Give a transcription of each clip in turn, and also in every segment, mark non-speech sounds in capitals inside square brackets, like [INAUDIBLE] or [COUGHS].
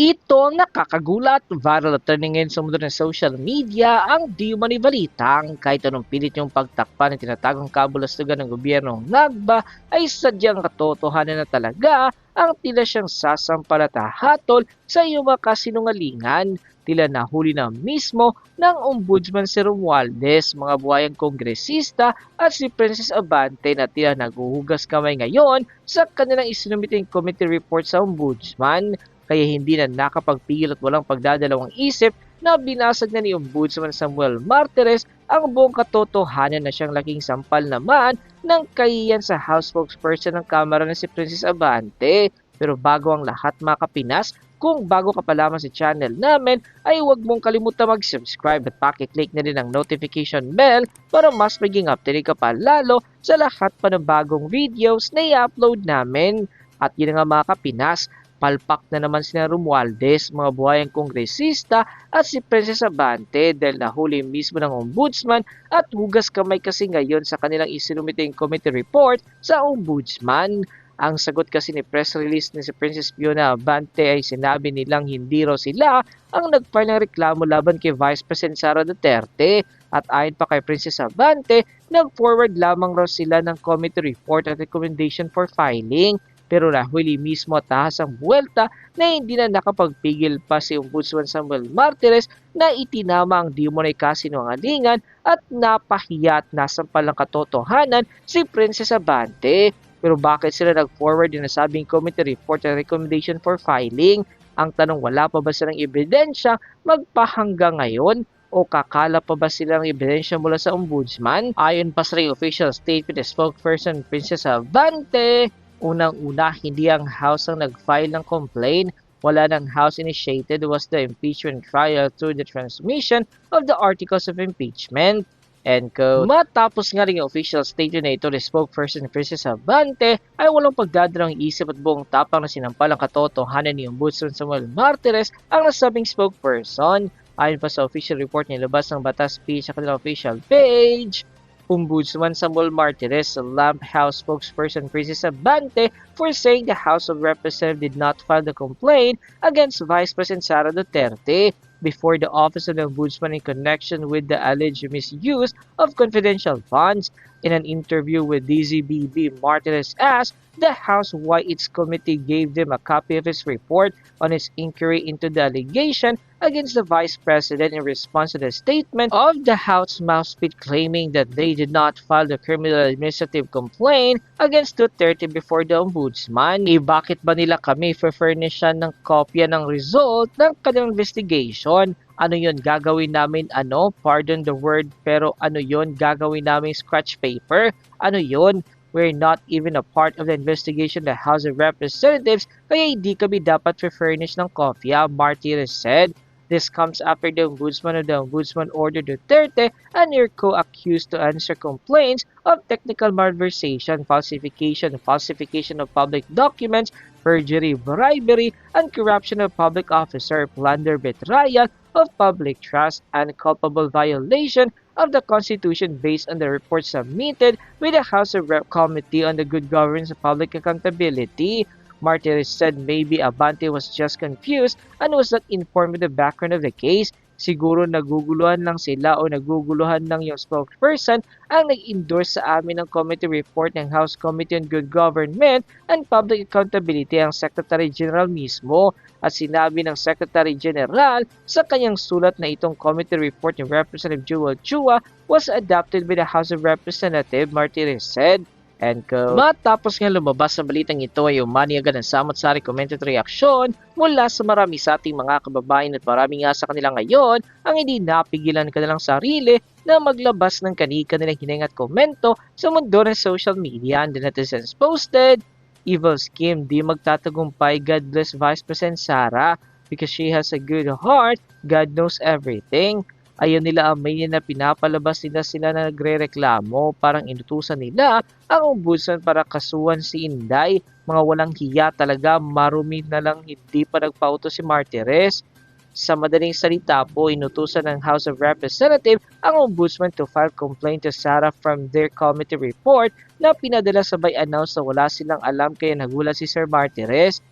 Ito ang nakakagulat, viral at trending ngayon sa mundo ng social media ang di umani balitang kahit anong pilit yung pagtakpan ng tinatagong kabulastugan ng gobyernong Nagba ay sadyang katotohanan na talaga ang tila siyang sasampalatahatol sa iyong mga kasinungalingan. Tila nahuli na mismo ng Ombudsman si Romualdez, mga buhayang kongresista at si Princess Abante na tila naguhugas kamay ngayon sa kanilang isinumiting committee report sa Ombudsman kaya hindi na nakapagpigil at walang pagdadalawang isip na binasag na ni Ombudsman Samuel Martires ang buong katotohanan na siyang laking sampal naman ng kahiyan sa House spokesperson ng Kamara na si Princess Abante. Pero bago ang lahat mga kapinas, kung bago ka pa lamang sa channel namin, ay huwag mong kalimutan mag-subscribe at pakiclick na rin ang notification bell para mas maging updated ka pa lalo sa lahat pa ng bagong videos na i-upload namin. At yun nga mga kapinas, palpak na naman sina Romualdez, mga buhayang kongresista at si Princess Abante dahil nahuli mismo ng ombudsman at hugas kamay kasi ngayon sa kanilang isinumiting committee report sa ombudsman. Ang sagot kasi ni press release ni si Princess Fiona Abante ay sinabi nilang hindi raw sila ang nag-file ng reklamo laban kay Vice President Sara Duterte at ayon pa kay Princess Abante, nag-forward lamang raw sila ng committee report at recommendation for filing pero nahuli mismo at tahasang buwelta na hindi na nakapagpigil pa si Ombudsman Samuel Martires na itinama ang demonay kasinungalingan at napahiya at nasampal ng katotohanan si Princess Abante. Pero bakit sila nag-forward din nasabing committee report at recommendation for filing? Ang tanong wala pa ba silang ebidensya magpahanggang ngayon o kakala pa ba silang ebidensya mula sa ombudsman? Ayon pa sa official statement spokesperson Princess Abante, Unang-una, hindi ang House ang nag-file ng complaint. Wala ng House initiated was the impeachment trial through the transmission of the articles of impeachment. End quote. Matapos nga rin yung official statement na ito ni spokesperson Princess Abante ay walang pagdadalang isip at buong tapang na sinampal ang katotohanan ni Ombudsman Samuel Martires ang nasabing spokesperson. Ayon pa sa official report nilabas ng Batas Speech sa kanilang official page, Ombudsman Samuel Martinez, Lamp House spokesperson Princess Abante for saying the House of Representatives did not file the complaint against Vice President Sara Duterte before the Office of the Ombudsman in connection with the alleged misuse of confidential funds. In an interview with DZBB, Martinez asked the House why its committee gave them a copy of his report on its inquiry into the allegation against the Vice President in response to the statement of the House mouthpiece claiming that they did not file the criminal administrative complaint against Duterte before the Ombudsman. E bakit ba nila kami furnishan ng kopya ng result ng kanilang investigation? Ano yon gagawin namin ano? Pardon the word, pero ano yon gagawin namin scratch paper? Ano yon We're not even a part of the investigation the House of Representatives kaya hindi kami dapat furnish ng kopya, Martinez said. This comes after the Ombudsman of the Ombudsman ordered Duterte and your co-accused to answer complaints of technical malversation, falsification, falsification of public documents, perjury, bribery, and corruption of public officer, plunder, betrayal of public trust, and culpable violation of the Constitution based on the report submitted with the House of Rep Committee on the Good Governance and Public Accountability. Martinez said maybe Abante was just confused and was not informed of the background of the case. Siguro naguguluhan lang sila o naguguluhan lang yung spokesperson ang nag-endorse sa amin ng committee report ng House Committee on Good Government and Public Accountability ang Secretary General mismo at sinabi ng Secretary General sa kanyang sulat na itong committee report ni Representative Jewel Chua was adopted by the House of Representatives, Martinez said. End quote. Matapos nga lumabas sa balitang ito ay umani agad ang samot-sari commented reaksyon mula sa marami sa ating mga kababayan at marami nga sa kanila ngayon ang hindi napigilan kanilang sarili na maglabas ng kani-kanilang hininga at komento sa mundo ng social media. And the netizens posted Evil scheme di magtatagumpay. God bless Vice President Sara because she has a good heart. God knows everything Ayaw nila amayin na pinapalabas nila sila na nagre-reklamo. Parang inutusan nila ang ombudsman para kasuhan si Inday. Mga walang hiya talaga, marumi na lang hindi pa nagpauto si Martires. Sa madaling salita po, inutusan ng House of Representatives ang ombudsman to file complaint to Sarah from their committee report na pinadala sabay announce na wala silang alam kaya nagulat si Sir Martires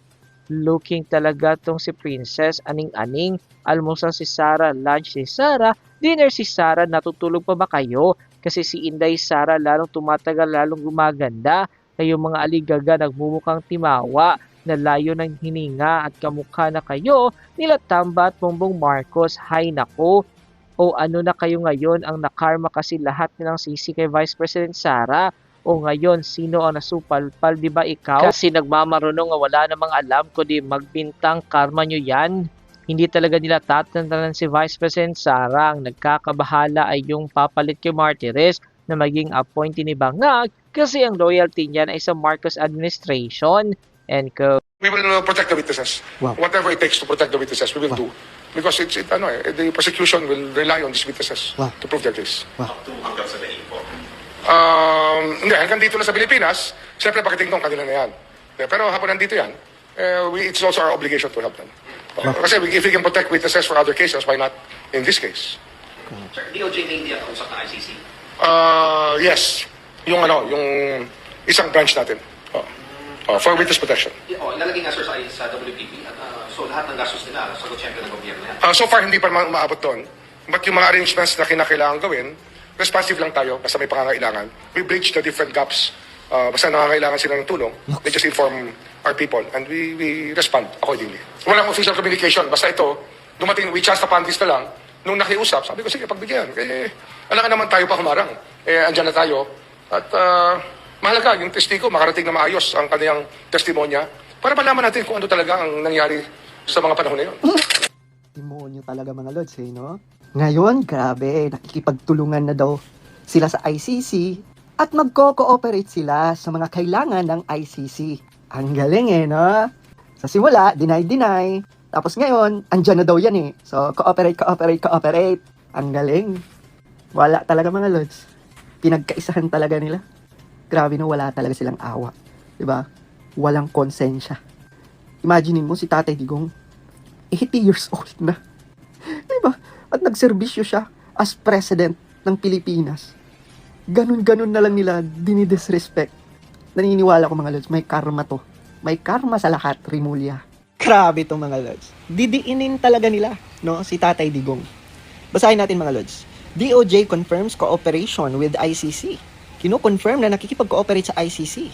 looking talaga tong si Princess aning-aning. Almusal si Sarah, lunch si Sarah, dinner si Sarah, natutulog pa ba kayo? Kasi si Inday Sarah lalong tumatagal, lalong gumaganda. Kayong mga aligaga nagmumukhang timawa na layo ng hininga at kamukha na kayo nila Tamba at Bongbong Marcos. Hay nako, o ano na kayo ngayon ang nakarma kasi lahat nilang sisi kay Vice President Sara o ngayon sino ang nasupalpal di ba ikaw kasi nagmamarunong nga wala namang alam ko di magbintang karma nyo yan hindi talaga nila tatantanan si Vice President Sara ang nagkakabahala ay yung papalit kay Martires na maging appointee ni Bangag kasi ang loyalty niyan ay sa Marcos administration and ko We will uh, protect the witnesses. Wow. Whatever it takes to protect the witnesses, we will Wow. do. Because it's, it, ano, eh, the prosecution will rely on these witnesses Wow. to prove their case. hanggang sa daing po. Um, hindi, hanggang dito na sa Pilipinas, siyempre pakitingtong kanila na yan. Eh, Pero habang nandito yan, eh, we, it's also our obligation to help them. Kasi we- if we can protect witnesses for other cases, why not in this case? Sir, DOJ na hindi kausap ng ICC. Uh, yes, yung ano, yung isang branch natin. Oh. Oh, for witness protection. Oh, ilalagay nga sir sa, sa WPP. At, ah, so lahat ng gastos nila, sagot siyempre ng gobyerno yan. Uh, so far, hindi pa naman umaabot doon. But yung mga arrangements na kinakailangan gawin, responsive lang tayo basta may pangangailangan. We bridge the different gaps. Uh, basta nangangailangan sila ng tulong, they just inform our people and we, we respond accordingly. Walang official communication. Basta ito, dumating, we chanced upon this na lang. Nung nakiusap, sabi ko, sige, pagbigyan. Eh, alam ka naman tayo pa humarang. Eh, andyan na tayo. At uh, mahalaga, yung testigo, makarating na maayos ang kanyang testimonya para malaman natin kung ano talaga ang nangyari sa mga panahon na yun. Demonyo talaga mga lods eh, no? Ngayon, grabe, nakikipagtulungan na daw sila sa ICC at magko-cooperate sila sa mga kailangan ng ICC. Ang galing eh, no? Sa simula, deny-deny. Tapos ngayon, andyan na daw yan eh. So, cooperate, cooperate, cooperate. Ang galing. Wala talaga mga lods. Pinagkaisahan talaga nila. Grabe na wala talaga silang awa. ba? Walang konsensya. Imaginin mo si Tatay Digong, 80 years old na. [LAUGHS] Ba? At nagserbisyo siya as president ng Pilipinas. Ganun-ganun na lang nila dinidisrespect. Naniniwala ko mga lods, may karma to. May karma sa lahat, Rimulya. Grabe to mga lods. Didiinin talaga nila, no, si Tatay Digong. Basahin natin mga lods. DOJ confirms cooperation with ICC. Kino-confirm na nakikipag-cooperate sa ICC.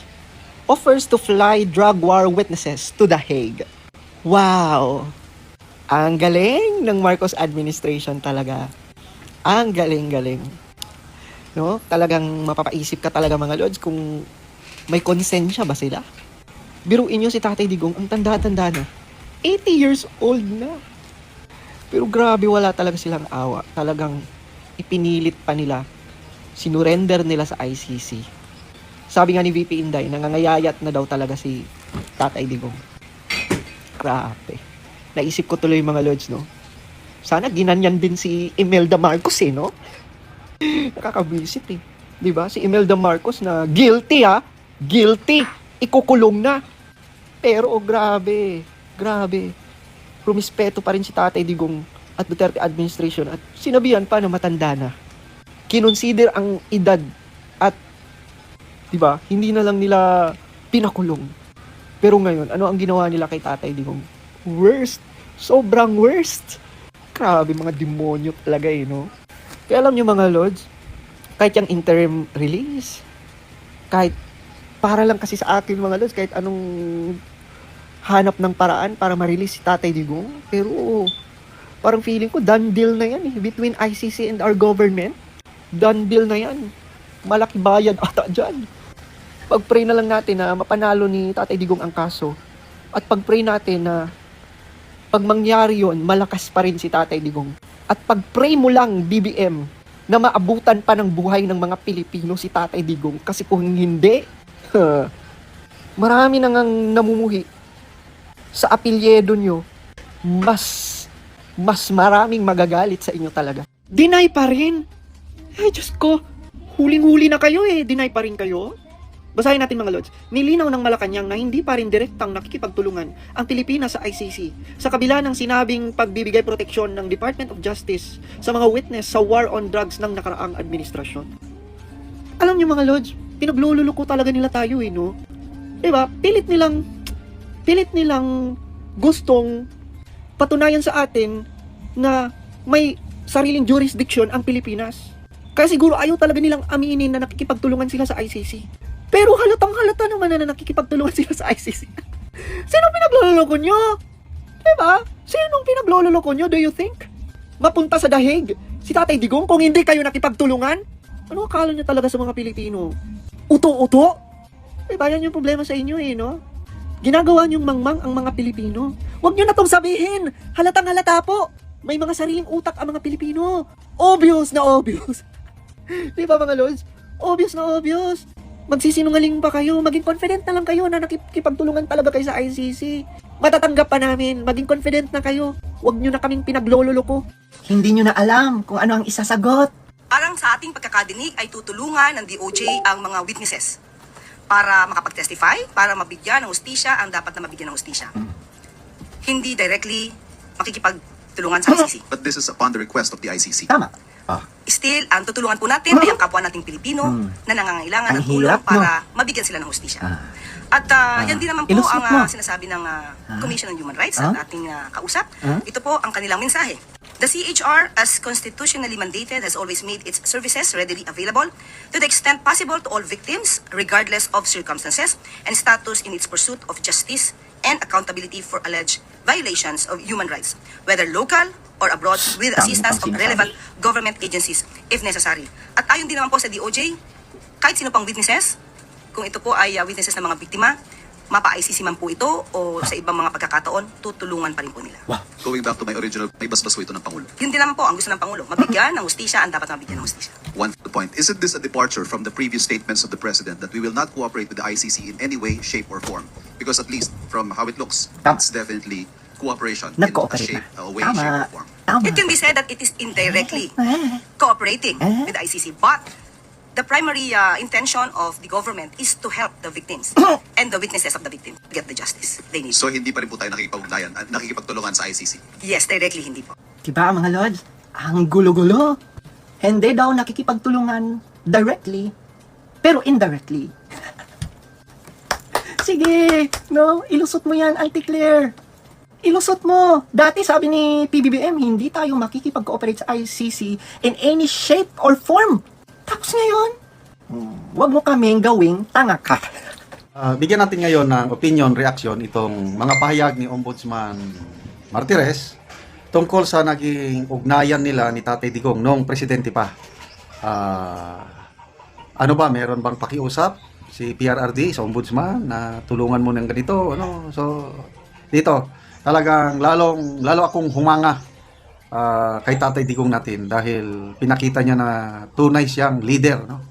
Offers to fly drug war witnesses to The Hague. Wow! Ang galing ng Marcos administration talaga. Ang galing-galing. No? Talagang mapapaisip ka talaga mga lords kung may konsensya ba sila. Biruin nyo si Tatay Digong, ang tanda-tanda na. 80 years old na. Pero grabe wala talaga silang awa. Talagang ipinilit pa nila. Sinurrender nila sa ICC. Sabi nga ni VP Inday, nangangayayat na daw talaga si Tatay Digong. Grabe. Naisip ko tuloy mga lords, no? Sana ginanyan din si Imelda Marcos, eh, no? Nakakabisit, eh. ba Si Imelda Marcos na guilty, ha? Guilty. Ikukulong na. Pero, oh, grabe. Grabe. Rumispeto pa rin si Tatay Digong at Duterte administration at sinabihan pa na matanda na. Kinonsider ang edad at 'di ba? Hindi na lang nila pinakulong. Pero ngayon, ano ang ginawa nila kay Tatay Digong? Worst. Sobrang worst. Grabe mga demonyo talaga eh, no? Kaya alam nyo mga lords, kahit yung interim release, kahit para lang kasi sa akin mga lords, kahit anong hanap ng paraan para ma-release si Tatay Digong, pero parang feeling ko done deal na yan eh, between ICC and our government. Done deal na yan. Malaki bayad ata dyan. Pag-pray na lang natin na mapanalo ni Tatay Digong ang kaso. At pag-pray natin na pag mangyari yon malakas pa rin si Tatay Digong. At pag-pray mo lang, BBM, na maabutan pa ng buhay ng mga Pilipino si Tatay Digong. Kasi kung hindi, [LAUGHS] marami nang ang namumuhi sa apelyedo nyo, mas, mas maraming magagalit sa inyo talaga. Deny pa rin! Ay, Diyos ko, huling-huli na kayo eh, deny pa rin kayo? Basahin natin mga lods. Nilinaw ng Malacanang na hindi pa rin direktang nakikipagtulungan ang Pilipinas sa ICC sa kabila ng sinabing pagbibigay proteksyon ng Department of Justice sa mga witness sa war on drugs ng nakaraang administrasyon. Alam niyo mga lods, pinaglululuko talaga nila tayo eh, no? Diba? Pilit nilang pilit nilang gustong patunayan sa atin na may sariling jurisdiction ang Pilipinas. Kaya siguro ayaw talaga nilang aminin na nakikipagtulungan sila sa ICC. Pero halatang halata naman na nakikipagtulungan sila sa ICC. Sino pinagloloko nyo? Diba? Sinong pinagloloko nyo, do you think? Mapunta sa dahig si Tatay Digong kung hindi kayo nakipagtulungan? Ano akala nyo talaga sa mga Pilipino? Uto-uto? Diba yan yung problema sa inyo eh, no? Ginagawa niyong mangmang ang mga Pilipino. Huwag niyo na tong sabihin. Halatang halata po. May mga sariling utak ang mga Pilipino. Obvious na obvious. [LAUGHS] Di ba mga lods? Obvious na obvious. Magsisinungaling pa kayo. Maging confident na lang kayo na nakikipagtulungan talaga kayo sa ICC. Matatanggap pa namin. Maging confident na kayo. Huwag niyo na kaming pinaglololoko. Hindi niyo na alam kung ano ang isasagot. Parang sa ating pagkakadinig ay tutulungan ng DOJ ang mga witnesses para makapag-testify, para mabigyan ng hustisya ang dapat na mabigyan ng hustisya. Hindi directly makikipagtulungan sa ICC. But this is upon the request of the ICC. Tama. Still, ang tutulungan po natin ay ang kapwa nating Pilipino na nangangailangan Ang ng tulong hirap, no? para mabigyan sila ng hustisya. At ah, yan din naman po Ilusot ang ah, mo. sinasabi ng ah, Commission on Human Rights Ah? at ating ah, kausap. Ah? Ito po ang kanilang mensahe. The CHR, as constitutionally mandated, has always made its services readily available to the extent possible to all victims, regardless of circumstances and status in its pursuit of justice and accountability for alleged violations of human rights, whether local or abroad, with assistance of relevant government agencies if necessary. At ayon din naman po sa DOJ, kahit sino pang witnesses, kung ito po ay uh, witnesses ng mga biktima, mapa-ICC man po ito o sa ibang mga pagkakataon, tutulungan pa rin po nila. Going back to my original, may basbas po ito ng Pangulo. Yun din naman po ang gusto ng Pangulo, mabigyan ng hustisya ang dapat mabigyan ng hustisya. One point, isn't this a departure from the previous statements of the President that we will not cooperate with the ICC in any way, shape, or form? Because at least from how it looks, Tama. it's definitely cooperation in a Nag-cooperate shape, na. a way, shape, Tama. or form. Tama. It can be said that it is indirectly Eh. cooperating Eh? with the ICC, but the primary uh, intention of the government is to help the victims [COUGHS] and the witnesses of the victim get the justice they need. So hindi pa rin po tayo nakikipag-ugnayan at nakikipagtulungan sa ICC. Yes, directly hindi po. Diba mga lods? Ang gulo-gulo. Hindi daw nakikipagtulungan directly, pero indirectly. [LAUGHS] Sige, no, ilusot mo yan, Auntie Claire. Ilusot mo. Dati sabi ni PBBM, hindi tayo makikipag-cooperate sa ICC in any shape or form. Tapos ngayon, wag mo kaming gawing tanga ka. Ah, bigyan natin ngayon ng opinion, reaction itong mga pahayag ni Ombudsman Martires tungkol sa naging ugnayan nila ni Tatay Digong noong presidente pa. Ah, ano ba, meron bang pakiusap si PRRD sa Ombudsman na tulungan mo ng ganito? Ano? So, dito, talagang lalong, lalo akong humanga ah, kay Tatay Digong natin dahil pinakita niya na tunay siyang leader, no?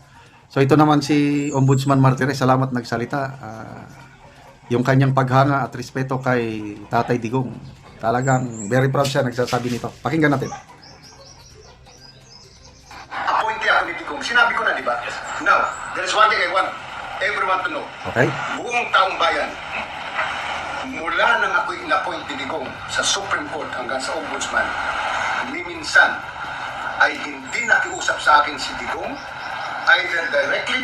So ito naman si Ombudsman Martires, salamat nagsalita. Ah, yung kanyang paghanga at respeto kay Tatay Digong. Talagang very proud siya nagsasabi nito. Pakinggan natin. appointee ako ni Digong. Sinabi ko na, di ba? Now, there is one thing I want everyone to know. Okay? Buong taong bayan, mula nang ako'y in-appoint ni Digong sa Supreme Court hanggang sa Ombudsman, ni minsan ay hindi nakiusap sa akin si Digong either directly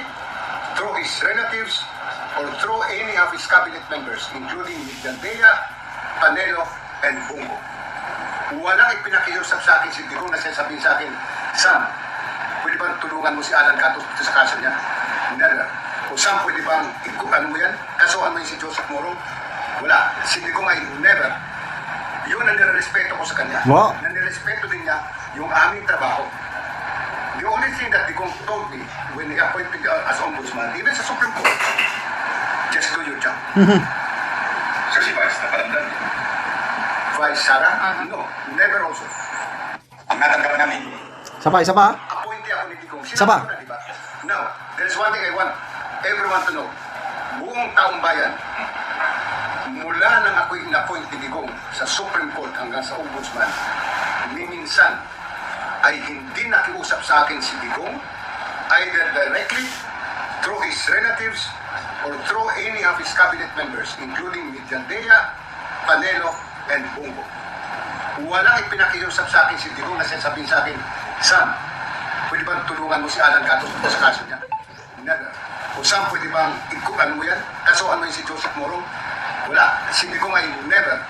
through his relatives or through any of his cabinet members, including Gandea, Panelo, and Bungo. Walang ipinakiusap sa akin si Digong na sinasabihin sa akin, Sam, pwede bang tulungan mo si Alan dito sa kaso niya? Never. O Sam, pwede bang iku- ano mo yan? Kasuhan mo yung si Joseph Morong? Wala. Si Digong ay never. Yun ang nirespeto ko sa kanya. Wow. Na nirespeto din niya yung aming trabaho. The only thing that Digong told me when he appointed uh, as ombudsman, even sa Supreme Court, just do your job. so si Vice, naparamdam niya. Vice Sara? No, never also. Ang natanggap namin, Isa pa, isa pa. appointee ako ni Digong. Isa pa. Sinabi ko na, di ba? Now, there's one thing I want everyone to know. Buong taong bayan, mula nang ako'y in-appoint ni Digong sa Supreme Court hanggang sa Ombudsman, ni minsan ay hindi nakiusap sa akin si Digong either directly through his relatives or through any of his cabinet members, including Midyandea, Panelo, and Bungo. Walang ipinakiusap sa akin si Digong na sinasabihin sa akin, Sam, pwede bang tulungan mo si Alan dito sa kaso niya? Never. O Sam, pwede bang ikuan mo yan? Kasuhan mo yung si Joseph Morong? Wala. Si Digong ay never.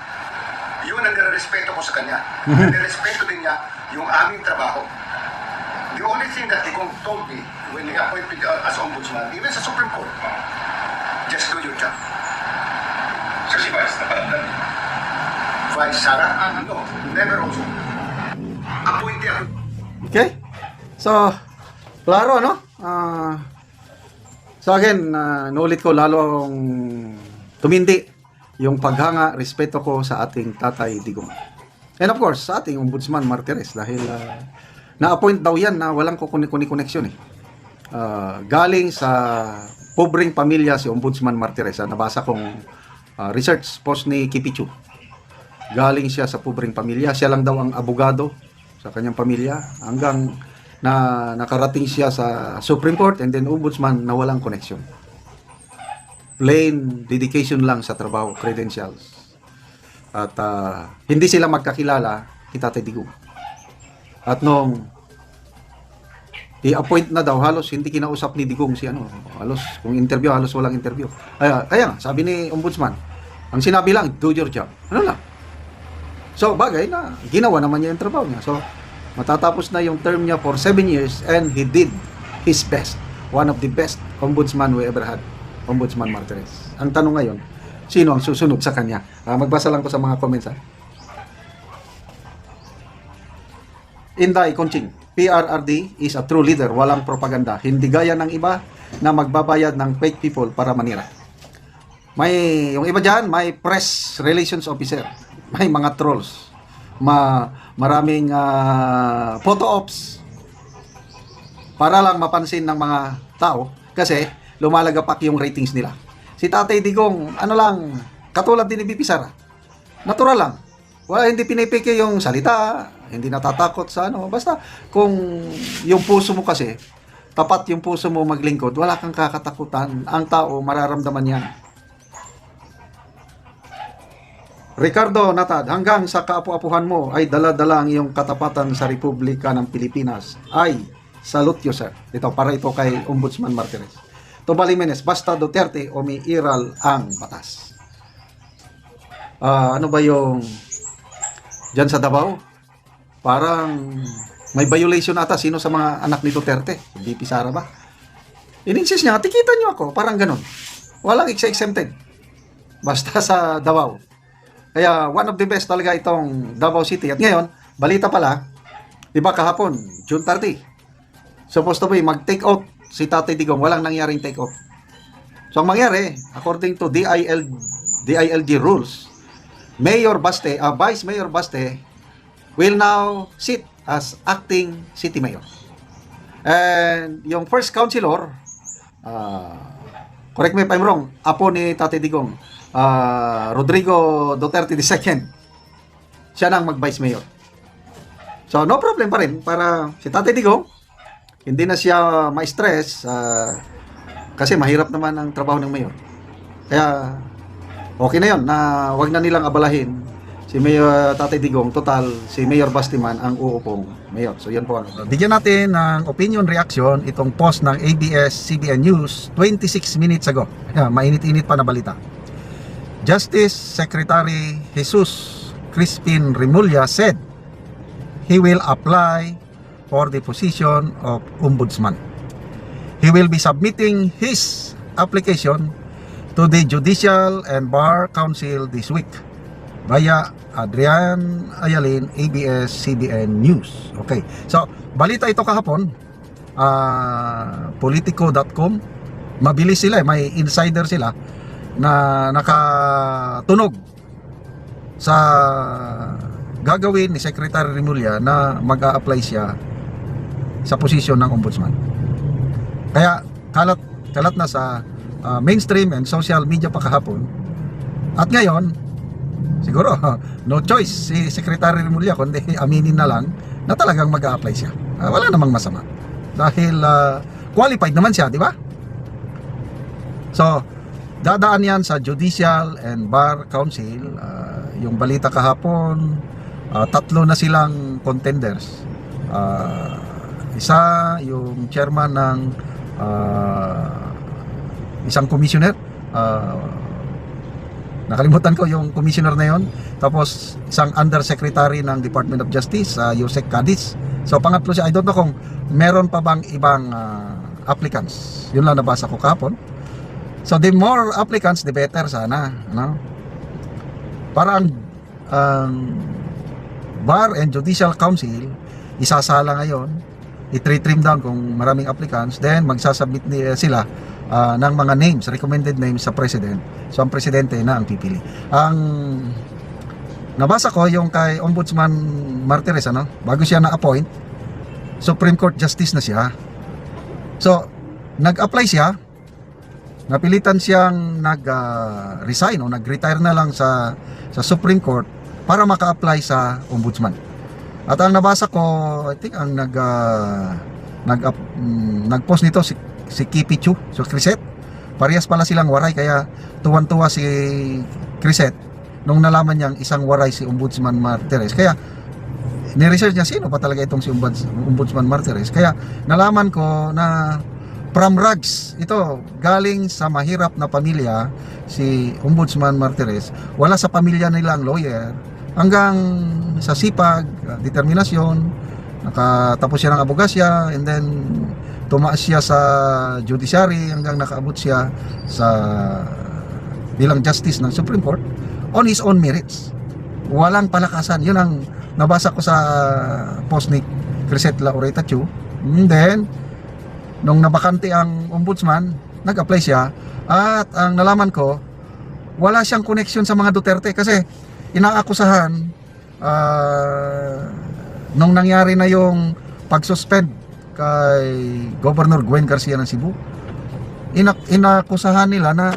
Yun ang nirespeto ko sa kanya. [LAUGHS] Nirespeto din niya yung aming trabaho. The only thing that he told me when he appointed uh, as ombudsman, even sa Supreme Court, just do your job. So si Vice, napalandan Vice Sara? No, never also. Appointee ako. Okay? So, klaro, no? Ah, so again, uh, nulit ko lalong tumindi yung paghanga, respeto ko sa ating tatay Digong. And of course, sa ating ombudsman Martires dahil ah, na-appoint daw yan na walang kukuni-kuni connection eh. Ah, galing sa pobreng pamilya si Ombudsman Martires. Ah, nabasa kong ah, research post ni Kipichu. Galing siya sa pobreng pamilya. Siya lang daw ang abogado sa kanyang pamilya hanggang na nakarating siya sa Supreme Court and then Ombudsman na walang connection. Plain dedication lang sa trabaho, credentials. At ah, hindi sila magkakilala kita Digong. At nung i-appoint na daw, halos hindi kinausap ni Digong si ano, halos kung interview, halos walang interview. Kaya, kaya sabi ni Ombudsman, ang sinabi lang, do your job. Ano lang? So, bagay na ginawa naman niya yung trabaho niya. So, matatapos na yung term niya for 7 years and he did his best. One of the best ombudsman we ever had. Ombudsman Martinez. Ang tanong ngayon, sino ang susunod sa kanya? Ah, magbasa lang ko sa mga comments ha. Inday Conching, PRRD is a true leader, walang propaganda. Hindi gaya ng iba na magbabayad ng fake people para manira. May, yung iba dyan, may press relations officer. May mga trolls. Ma, maraming ah, photo ops. Para lang mapansin ng mga tao. Kasi lumalagapak yung ratings nila. Si Tatay Digong, ano lang, katulad din ni BP Sara. Natural lang. Wala, hindi pinipike yung salita, hindi natatakot sa ano. Basta, kung yung puso mo kasi, tapat yung puso mo maglingkod, wala kang kakatakutan. Ang tao, mararamdaman yan. Ricardo Natad, hanggang sa kaapu-apuhan mo ay dala-dala ang iyong katapatan sa Republika ng Pilipinas. Ay, salute you sir. Ito, para ito kay Ombudsman Martinez. Tobal Jimenez, basta Duterte umiiral ang batas. Ah, ano ba yung dyan sa Davao? Parang may violation ata sino sa mga anak ni Duterte. BP Sara ba? In-insist niya, tikitan niyo ako. Parang ganun. Walang ex-exempted. Basta sa Davao. Kaya one of the best talaga itong Davao City. At ngayon, balita pala, di ba kahapon, June 30, supposed to be mag-take out si Tatay Digong. Walang nangyaring take out. So ang mangyari, according to DIL, DILG rules, Mayor Baste, uh, Vice Mayor Baste will now sit as acting city mayor. And yung first councilor, uh, correct me if I'm wrong, apo ni Tatay Digong, uh, Rodrigo Duterte II, siya nang mag-vice mayor. So, no problem pa rin para si Tatay Digong, hindi na siya ma-stress uh, kasi mahirap naman ang trabaho ng mayor. Kaya, okay na yon na wag na nilang abalahin si Mayor Tatay Digong, total si Mayor Bastiman ang uupong mayor. So yan po ang. Bigyan natin ng opinion reaction itong post ng ABS-CBN News 26 minutes ago. Yeah, mainit-init pa na balita. Justice Secretary Jesus Crispin Remulla said he will apply for the position of ombudsman. He will be submitting his application to the Judicial and Bar Council this week via Adrian Ayalin, ABS-CBN News. Okay. So, balita ito kahapon. ah, Politico.com. Mabilis sila, eh. may insider sila na nakatunog sa gagawin ni Secretary Remulla na mag apply siya sa posisyon ng ombudsman. Kaya kalat kalat na sa ah, mainstream and social media pa kahapon. At ngayon, siguro [LAUGHS] no choice si Secretary Remulla kundi [LAUGHS] aminin na lang na talagang mag apply siya. Ah, wala namang masama. Dahil ah, qualified naman siya, di ba? So, dadaan yan sa Judicial and Bar Council. Ah, yung balita kahapon, ah, tatlo na silang contenders. Ah, isa, yung chairman ng ah, isang commissioner, ah, Nakalimutan ko yung commissioner na yon. Tapos isang undersecretary ng Department of Justice, sa Yusek Cadiz. So pangatlo siya, I don't know kung meron pa bang ibang ah, applicants. Yun lang nabasa ko kapon. So the more applicants, the better sana. Ano? Para ang ang Bar and Judicial Council isasala ngayon, i-trim down kung maraming applicants, then magsasubmit ni, sila ah, ng mga names, recommended names sa president. So ang presidente na ang pipili. Ang nabasa ko yung kay Ombudsman Martires ano, bago siya na-appoint, Supreme Court Justice na siya. So, nag-apply siya, napilitan siyang nag-resign o nag-retire na lang sa sa Supreme Court para maka-apply sa Ombudsman. At ang nabasa ko, I think ang nag ah, nag mm, nag-post nito si si Kipi Chu, so Criset. Parehas pala silang waray kaya tuwan-tuwa si Criset nung nalaman niyang isang waray si Ombudsman Martires. Kaya ni-research niya sino pa talaga itong si Ombuds- Ombudsman Martires. Kaya nalaman ko na from rags ito galing sa mahirap na pamilya si Ombudsman Martires wala sa pamilya nilang lawyer hanggang sa sipag determinasyon nakatapos siya ng abogasya and then tumaas siya sa judiciary hanggang nakaabot siya sa bilang justice ng Supreme Court on his own merits. Walang palakasan. Yun ang nabasa ko sa post ni Crisette Laureta Chu. And then nung nabakante ang ombudsman, nag-apply siya. At ang nalaman ko, wala siyang connection sa mga Duterte kasi inaakusahan ah, nung nangyari na yung pag-suspend kay Governor Gwen Garcia ng Cebu, inak inakusahan nila na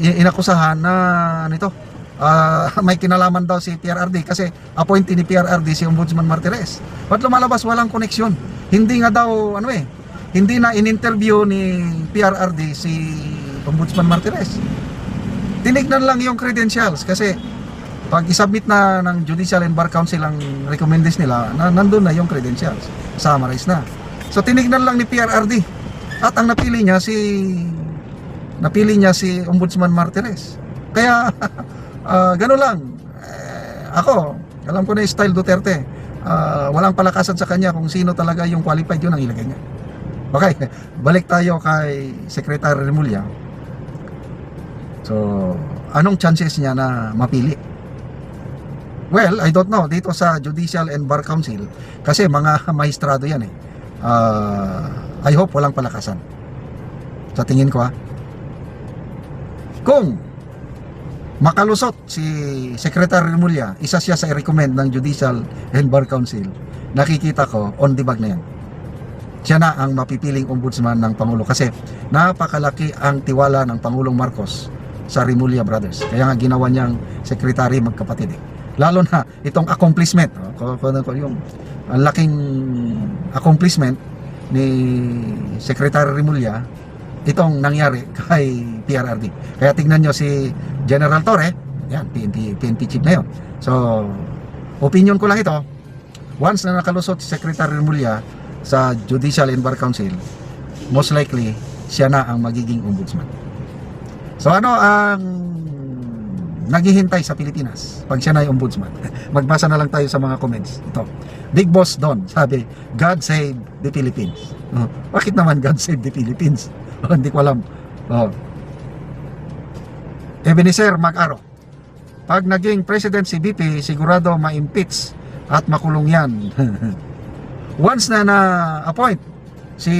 inakusahan na ano ito, ah, [LAUGHS] may kinalaman daw si PRRD kasi appointee ni PRRD si Ombudsman Martires. Ba't lumalabas walang connection? Hindi nga daw ano eh, hindi na in-interview ni PRRD si Ombudsman Martires. Tinignan lang yung credentials kasi pag isubmit na ng Judicial and Bar Council ang recommendation nila, na, nandun na yung credentials. Summarize na. So tinignan lang ni PRRD. At ang napili niya si napili niya si Ombudsman Martires. Kaya [LAUGHS] ah, gano'n lang. Eh, ako, alam ko na yung style Duterte. Ah, walang palakasan sa kanya kung sino talaga yung qualified yun ang ilagay niya. Okay, [LAUGHS] balik tayo kay Secretary Remulla. So, anong chances niya na mapili? Well, I don't know. Dito sa Judicial and Bar Council, kasi mga [LAUGHS] maestrado yan eh. Ah, I hope walang palakasan. Sa tingin ko ha. Kung makalusot si Secretary Remulla, isa siya sa i-recommend ng Judicial and Bar Council, nakikita ko on the bag na yan siya na ang mapipiling ombudsman ng Pangulo kasi napakalaki ang tiwala ng Pangulong Marcos sa Rimulya Brothers. Kaya nga ginawa niyang sekretary magkapatid eh. Lalo na itong accomplishment, ko- yung ang laking accomplishment ni Secretary Rimulya itong nangyari [LAUGHS] kay PRRD. Kaya tingnan nyo si General Torre, yan, PNP, PNP chief na yun. So, opinion ko lang ito, once na nakalusot si Secretary Remulla sa Judicial and Bar Council, most likely siya na ang magiging ombudsman. So ano ang naghihintay sa Pilipinas pag siya na yung ombudsman? [LAUGHS] Magbasa na lang tayo sa mga comments. Ito. Big Boss Don, sabi, God save the Philippines. Oh, bakit naman God save the Philippines? [LAUGHS] Hindi ko alam. Oh. Ebenezer Mag-Aro, pag naging president si BP, sigurado ma-impeach at makulong yan. [LAUGHS] Once na na-appoint si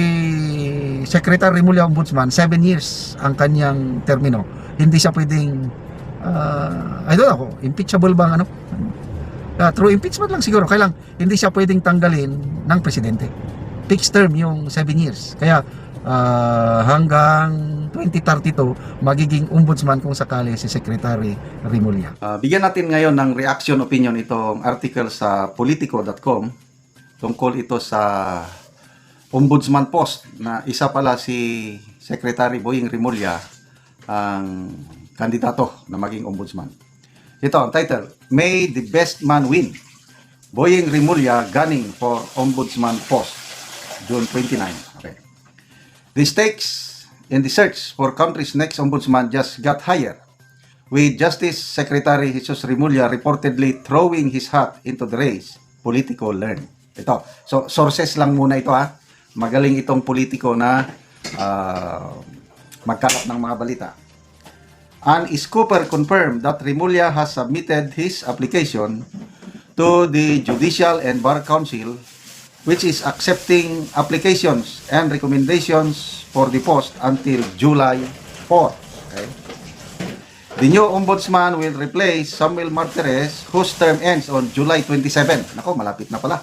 Secretary Remulla Ombudsman, 7 years ang kanyang termino. Hindi siya pwedeng, ah, I don't know, impeachable bang ano? Ah, through impeachment lang siguro. Kailang hindi siya pwedeng tanggalin ng presidente. Fixed term yung 7 years. Kaya ah, hanggang 2032 magiging ombudsman kung sakali si Secretary Remulla. Ah, bigyan natin ngayon ng reaction opinion itong article sa politico.com tungkol ito sa Ombudsman Post na isa pala si Secretary Boying Rimulya ang kandidato na maging ombudsman. Ito ang title, May the Best Man Win. Boying Rimulya gunning for Ombudsman Post, June 29. Okay. The stakes in the search for country's next ombudsman just got higher with Justice Secretary Jesus Rimulya reportedly throwing his hat into the race. Politico learn. Ito. So, sources lang muna ito ha. Magaling itong politiko na ah, magkalat ng mga balita. And Scooper confirmed that Rimulya has submitted his application to the Judicial and Bar Council which is accepting applications and recommendations for the post until July 4. Okay? The new ombudsman will replace Samuel Martires whose term ends on July 27. Nako, malapit na pala.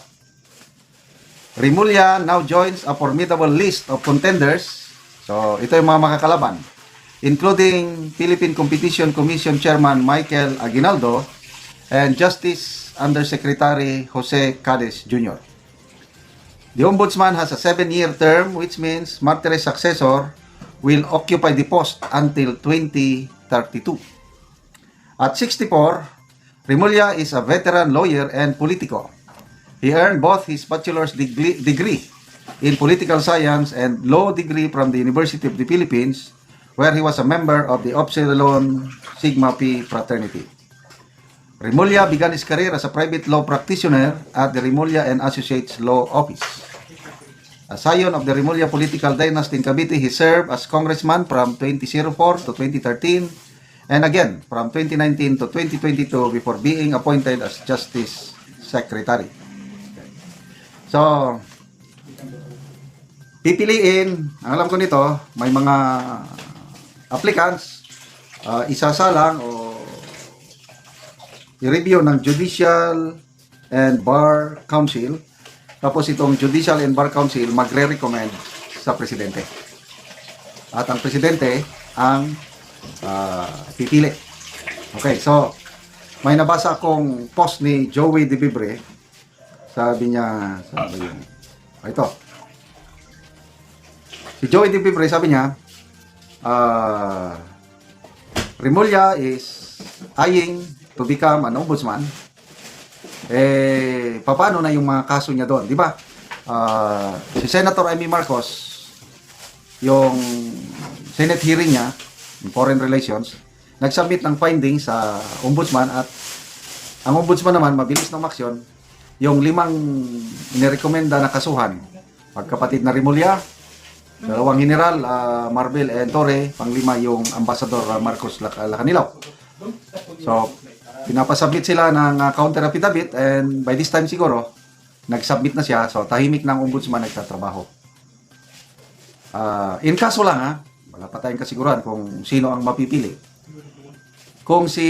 Rimulya now joins a formidable list of contenders. So, ito yung mga makakalaban. Including Philippine Competition Commission Chairman Michael Aguinaldo and Justice Undersecretary Jose Cades Jr. The Ombudsman has a seven-year term which means Martires' successor will occupy the post until 2032. At 64, Rimulya is a veteran lawyer and politico. He earned both his bachelor's degree in political science and law degree from the University of the Philippines, where he was a member of the Upsilon Sigma Pi fraternity. Rimulya began his career as a private law practitioner at the Rimulya and Associates Law Office. A scion of the Rimulya political dynasty in Cavite, he served as congressman from 2004 to 2013 and again from 2019 to 2022 before being appointed as Justice Secretary. So, pipiliin, alam ko nito, may mga applicants, uh, isasalang o i-review ng Judicial and Bar Council. Tapos itong Judicial and Bar Council magre-recommend sa presidente. At ang presidente ang ah, pipili. Okay, so may nabasa akong post ni Joey De Bibre. Sabi niya, sabi yun. Ito. Si Joey De Bibre, sabi niya, ah, Rimulya is eyeing to become an ombudsman, eh, paano na yung mga kaso niya doon? Di ba? Ah, si Senator Amy Marcos, yung Senate hearing niya, in Foreign Relations, nag-submit ng findings sa ombudsman at ang ombudsman naman, mabilis ng maksyon, yung limang inirekomenda na kasuhan, magkapatid na Rimulya, dalawang general, ah, Marvel and Torre, panglima yung Ambassador ah, Marcos Lac- Lacanilaw. So, pinapasubmit sila ng uh, counter affidavit and by this time siguro, nag-submit na siya. So, tahimik ng ombudsman nagtatrabaho. Ah, in kaso lang ha, wala pa tayong kasiguran kung sino ang mapipili. Kung si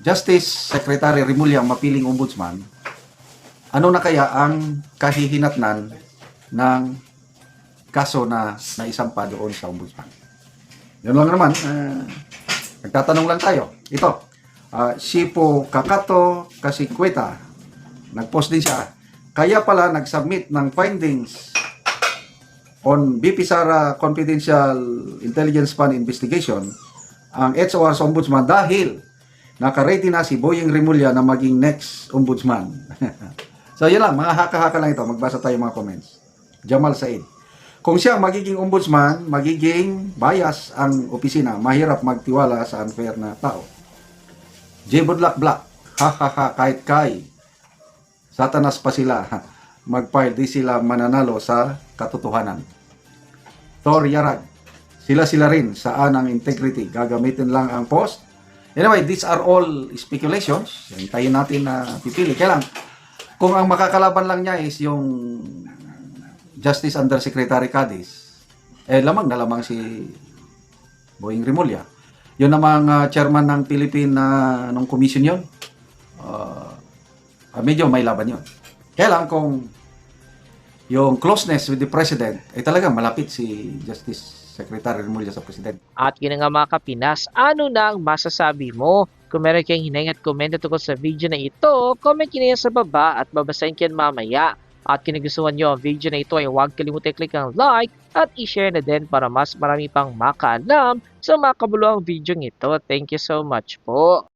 Justice Secretary Rimulya ang mapiling ombudsman, ano na kaya ang kahihinatnan ng kaso na naisampa doon sa ombudsman? Yun lang naman. ah, nagtatanong lang tayo. Ito, ah, Shipo Kakato Kasikweta, nag-post din siya. Kaya pala nag-submit ng findings on BP Sara Confidential Intelligence Fund Investigation ang HOR sa ombudsman dahil nakaredy na si Boyeng Rimulya na maging next ombudsman. [LAUGHS] so yun lang, mga haka-haka lang ito. Magbasa tayo mga comments. Jamal Said. Kung siya magiging ombudsman, magiging bias ang opisina. Mahirap magtiwala sa unfair na tao. J. Budlak Black. Ha ha ha, kahit kay. Satanas pa sila. [LAUGHS] Mag-file di sila mananalo sa katotohanan. Thor Yarag. Sila-sila rin saan ang integrity. Gagamitin lang ang post. Anyway, these are all speculations. Hintayin natin na pipili. Kaya lang, kung ang makakalaban lang niya is yung Justice Undersecretary Cadiz, eh lamang na lamang si Boying Rimulya. Yun namang ah, chairman ng Philippine na nung commission yun. Ah, medyo may laban yun. Kaya lang kung yung closeness with the president, eh talaga malapit si Justice Secretary Rimulya sa president. At yun nga mga kapinas, ano na ang masasabi mo? Kung meron kayong hinahing at komento tungkol sa video na ito, comment nyo sa baba at babasahin ko mamaya. At kung nagustuhan nyo ang video na ito ay huwag kalimutan i-click ang like at i-share na din para mas marami pang makaalam sa mga kabuluhang video ito. Thank you so much po.